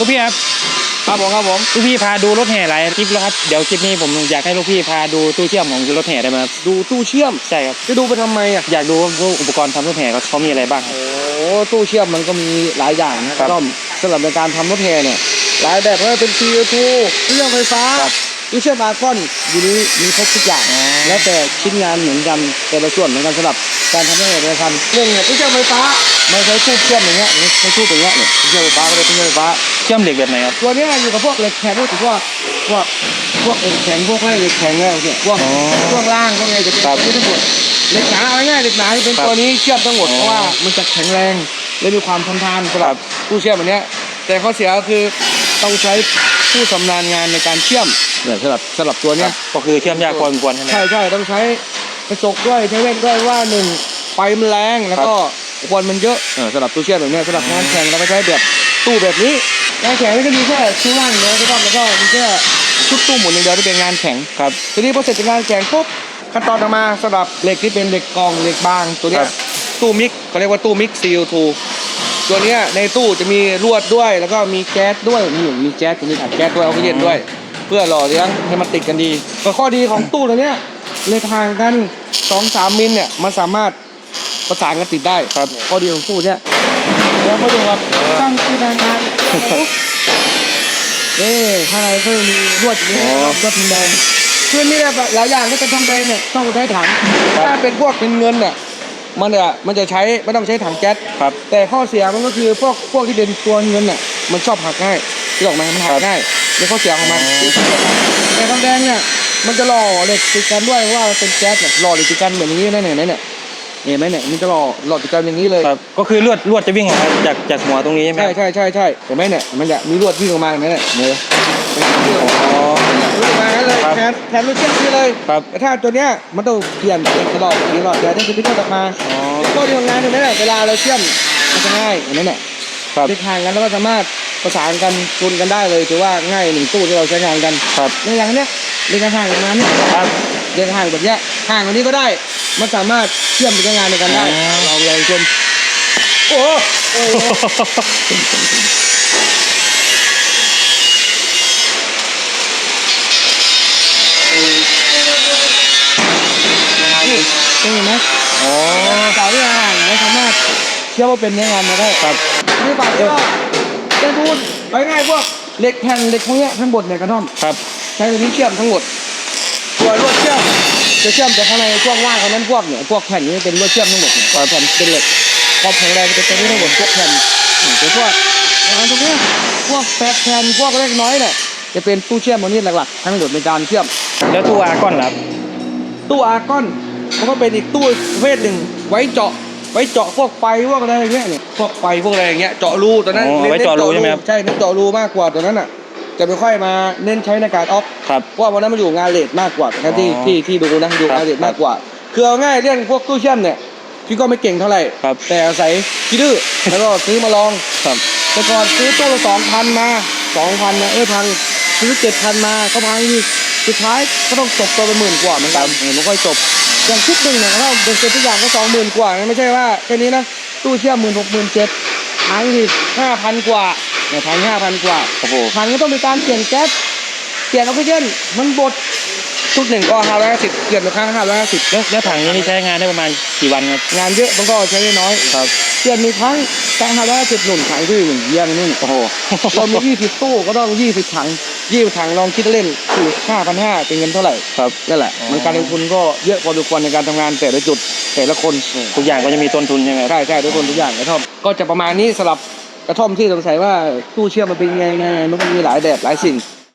ลูกพี่ครับครับผมครับผมลูกพี่พาดูรถแห่หลายคลิปแล้วครับเดี๋ยวคลิปนี้ผมอยากให้ลูกพี่พาดูตู้เชื่อมของรถแห่ได้ไหมครับดูตู้เชื่อมใช่ครับจะดูไปทำไมอะอยากดูว่าอุปกรณ์ทำรถแห่เขาเขามีอะไรบ้างครับ โอ้ตู้เชื่อมมันก็มีหลายอย่างนะครับต้อมสำหรับในการทำรถแห่เนี่ยหลายแบบไม่ว่าเป็น CO2 เครื่องไฟฟ้าครับตู้เชื่อมอาร์กอนอยู่นี้มีครบทุกอย่างอ๋อแล้วแต่ชิ้นงานเหมือนกันแต่ละส่วนเหมือนกันสำหรับการทำรถแห่แต่ละคันเรื่องเนี่ยตู้เชื่อมไฟฟ้าไม่ใช้ตู้เชื่อมอย่างเงี้ยไม่ใช้ตู้อย่างเงี้ยเนี่ยตู้เชื่อมไฟฟ้าก็เลยตู้เชื่อมไฟฟ้าเชื่อมเหล็กแบบไหนครับ ตัวเนี้ยอยู่กับพวกเหล็กแข็งพวกพวกพวกพวกเหล็กแข็งพวกแร่เหล็กแข็งอะไรเนี่ยพวกอ๋อช่วงล่างพวกอะไรจะเป็นครับตัวนี้ทั้งหมดเหล็กหนาเอาง่ายๆเหล็กหนาจะเป็นครับตัวนี้เชื่อมทั้งหมดอ๋อเพราะว่ามันจะแข็งแรงและมีความทนทานสำหรับผู้เชื่อมแบบเนี้ย แต่ข้อเสียก็คือต้องใช้ผู้ชำนาญงานในการเชื่อมเนี่ยสำหรับสำหรับตัวเนี้ย ก็คือเชื่อมยากพอสมควรใช่ไหม ใช่ใช่ต้องใช้กระจกด้วยใช้เว้นด้วยว่าหนึ่งไฟมันแรงแล้วก็ควันมันเยอะเออสำหรับตู้เชื่อมแบบเนี้ยสำหรับงานแข่งเราก็ใช้แบบ ตู้แบบนี้งานแข่งนี่ก็มีแค่ชิ้นล่างเดียวแล้วก็แล้วก็มีแค่ชุดตู้หมุนอย่างเดียวที่เป็นงานแข่งครับทีนี้พอเสร็จจากงานแข่งปุ๊บขั้นตอนต่อมาสำหรับเหล็กที่เป็นเหล็กกองเหล็กบางตัวเนี้คยรับ ตู้มิกเขาเรียกว่าตู้มิก CO2 ตัวเนี้ยในตู้จะมีลวดด้วย แล้วก็มีแก๊สด้วยมีมีแก๊สมีอัดแก๊สด้วยออกซิเจนด้วย เพื่อหล่อเลี้ยงให้มันติดกันดีก็ข้อดีของตู้ตัวเนี้ยเหล็กห่างกัน2-3มิลเนี่ยมันสามารถประสานกันติดได้ครับข้อดีของตู้เนี้ย แล้วมาดูครับตั้งที่ทางงานเอ้ข้างในก็มีลวดอย่างนี้อ๋อลวดทองแดงคือมีแบบหลายอย่างที่เป็นทองแดงเนี่ยต้องใช้ถังครับถ้าเป็นพวกเป็นเงินเนี่ยมันจะมันจะใช้ไม่ต้องใช้ถังแก๊สครับแต่ข้อเสียมันก็คือพวกพวกที่เป็นตัวเงินเนี่ยมันชอบหักง่ายที่ออกมามันหักง่ายในข้อเสียของมันอ๋อแต่ทองแดงเนี่ยมันจะหล่อเหล็กติดกันด้วยเพราะว่ามันเป็นแก๊สเนี่ยหล่อเหล็กติดกันเหมือนอย่างนี้นั่นเนี่ยนั่นเนี่ย เห็นไหมเนี่ยมันจะหล่อหล่อติดกันอย่างนี้เลยครับก็คือลวดลวดจะวิ่งออกมาจากจากหัวตรงนี้ใช่ไหมใช่ใช่ใช่ใช่เห็นไหมเนี่ยมันจะมีลวดวิ่งออกมาเห็นไหมเนี่ยเนี่ยเป็นวิ่งออกมาอ๋อวิ่งออกมางั้นเลยครับแทนแทนลูกเชือกนี่เลยครับ แต่ถ้าตัวเนี้ยมันต้องเปลี่ยนเปลี่ยนตลอดเปลี่ยนตลอดเดี๋ยวถ้าจะพิจารณามาอ๋อข้อดีของงานตรงนี้แหละเวลาเราเชื่อมมันจะง่ายอย่างนั้นแหละครับติดห่างกันแล้วก็สามารถประสานกันชนกันได้เลยถือว่าง่ายหนึ่งตู้ที่เราใช้งานกันครับในอย่างเนี้ยเรียนห่างกันมาเนี่ยครับเรียนห่างแบบเนี้ยห่างกว่านี้ก็ได้ มันสามารถเชื่อมไปใช้งานในกันได้อ๋อเราลองชมโอ้โหโอ้โหนี่เห็นไหมอ๋อเสาที่ห่างๆไม่สามารถเชื่อมว่าเป็นเนื้องานมาได้ครับนี่ฝากด้วยว่าเป็นพูดไปง่ายพวกเหล็กแผ่นเหล็กพวกเนี้ยทั้งหมดเนี่ยกระท่อมครับใช้ตัวนี้เชื่อมทั้งหมดตัวลวดเชื่อม จะเชื่อมจากข้างในช่วงว่างของนั้นพวกเนี่ยพวกแผ่นนี้เป็นลวดเชื่อมทั้งหมดเนี่ยแผ่นเป็นเหล็กความแข็งแรงจะเป็นตัวนี้ทั้งหมดพวกแผ่นเนี่ยแต่พวกงานตรงเนี้ยพวกแปดแผ่นพวกเล็กน้อยเนี่ยจะเป็นตู้เชื่อมตัวนี้หลักๆ ทั้งหมดในการเชื่อม แล้วตัวอาร์กอนล่ะครับตู้อาร์กอนมันก็เป็นอีกตู้ประเภทหนึ่งไว้เจาะไว้เจาะพวกไฟพวกอะไรอย่างเงี้ยเนี่ยพวกไฟพวกอะไรอย่างเงี้ยเจาะรูตอนนั้นอ๋อน้นไว้เจาะรูใช่ไหมครับใช่เน้นเจาะรูมากกว่าตัวนั้นอะ จะไม่ค่อยมาเน้นใช้ในการออฟครับ เพราะว่าวันนั้นมันอยู่งานเลทมากกว่าแค่ที่อ๋อที่ที่ดูนะดูงานเลทมากกว่า คือเอาง่ายเรื่องพวกตู้เชื่อมเนี่ยพี่ก็ไม่เก่งเท่าไหร่ครับ แต่อาศัยขี้ดื้อแล้วก็ซื้อมาลอง ครับ แต่ก่อนซื้อตู้ละสองพันมาสองพันนะเออพังซื้อเจ็ดพันมาก็พังอีกสุดท้ายก็ต้องตกตัวไปหมื่นกว่าเหมือนกันเออไม่ค่อยจบ อย่างชุดหนึ่งเนี่ยเราเป็นเซ็ตทุกอย่างก็สองหมื่นกว่านะไม่ใช่ว่าแค่นี้นะตู้เชื่อมหมื่นหกหมื่นเจ็ดพังอีกห้าพันกว่า เนี่ยพังห้าพันกว่าโอ้โหพังก็ต้องมีการเปลี่ยนแก๊สเปลี่ยนออกซิเจนมันบดชุดหนึ่งก็ห้าร้อยห้าสิบเปลี่ยนละครั้งห้าร้อยห้าสิบแล้วแล้วถังนี้นี่ใช้งานได้ประมาณกี่วันครับงานเยอะมันก็ใช้ได้น้อยครับเปลี่ยนมีครั้งแต่ห้าร้อยห้าสิบหนุนขายด้วยหนึ่งเยี่ยมนู่นโอ้โหเรามียี่สิบตู้ก็ต้องยี่สิบถังยี่สิบถังลองคิดเล่นคือห้าพันห้าเป็นเงินเท่าไหร่ครับนั่นแหละอ๋อมันการลงทุนก็เยอะพอสมควรในการทำงานแต่ละจุดแต่ละคนทุกอย่างก็จะมีต้นทุนใช่ไหมครับใช่ใช่ทุกคนทุกอย่างกระท่อมก็จะประมาณนี้สำหรับก ระท่อมที่สงสัยว่าตู้เชื่อมมันเป็นยังไงไงมันมีหลายแบบหลายสิ่ง